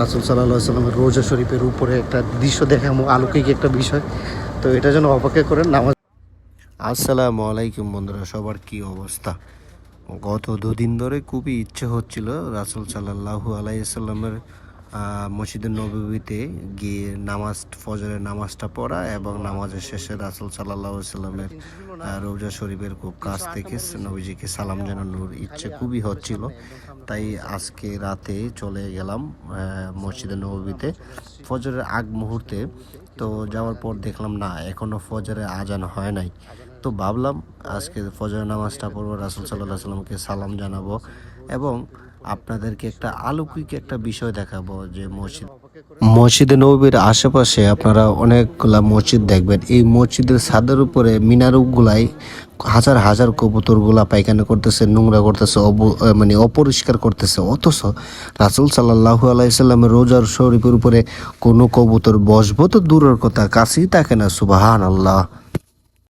রাসুল সাল্লাহ সাল্লামের রোজা শরীফের উপরে একটা দৃশ্য দেখা আলোকিক একটা বিষয়। তো এটা যেন অপেক্ষা করেন, নামাজ আসসালামু আলাইকুম বন্ধুরা, সবার কি অবস্থা? গত দুদিন ধরে খুবই ইচ্ছে হচ্ছিল রাসুল সাল্লাহু আলাইসাল্লামের মসজিদের নবীতে গিয়ে নামাজ, ফজরের নামাজটা পড়া এবং নামাজের শেষে রাসুল সাল্লাহ সাল্লামের রোজা শরীফের খুব কাছ থেকে নবীজিকে সালাম জানানোর ইচ্ছে খুবই হচ্ছিল। তাই আজকে রাতে চলে গেলাম মসজিদের নবীতে ফজরের আগ মুহূর্তে। তো যাওয়ার পর দেখলাম, না, এখনও ফজরের আজান হয় নাই। তো ভাবলাম, আজকে ফজরের নামাজটা পড়ব, রাসুল সাল্লাহ সাল্লামকে সালাম জানাব এবং আপনাদেরকে একটা আলৌকিক একটা বিষয় দেখাবো যে মসজিদ মসজিদে নবীর আশেপাশে আপনারা অনেকগুলা মসজিদ দেখবেন। এই মসজিদের ছাদের উপরে মিনারগুলাই হাজার হাজার কবুতরগুলা পায়খানা করতেছে, নোংরা করতেছে মানে অপরিষ্কার করতেছে। অথচ রাসুল সাল্লাহ আলাইসাল্লামের রোজার শরীফের উপরে কোনো কবুতর বসবো তো দূরের কথা, কাছেই থাকে না সুবাহান আল্লাহ